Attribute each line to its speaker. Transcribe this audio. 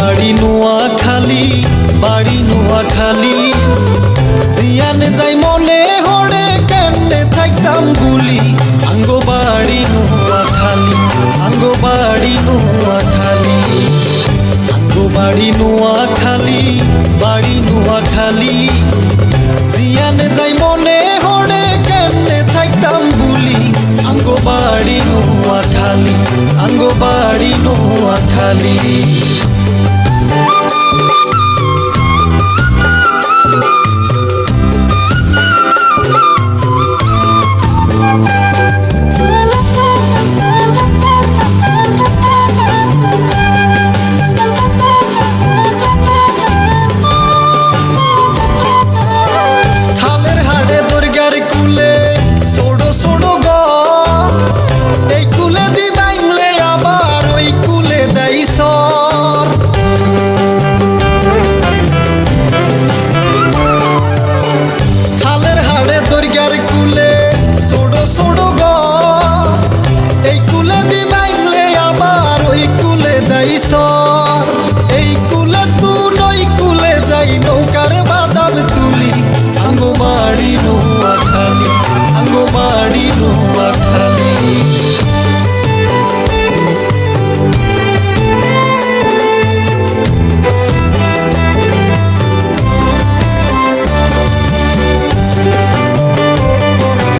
Speaker 1: বাড়ি নোয়া খালি বাড়ি নোয়া খালি। জিয়ানে যাই মনে হরে কেমনে থাকতাম গুলি। আঙ্গো বাড়ি নোয়া খালি আঙ্গো বাড়ি নোয়া খালি। আঙ্গো বাড়ি নোয়া খালি বাড়ি নোয়া খালি। জিয়ানে যাই মনে হরে কেমনে থাকতাম গুলি। আঙ্গো বাড়ি নোয়া খালি আঙ্গো বাড়ি নোয়া খালি। traições.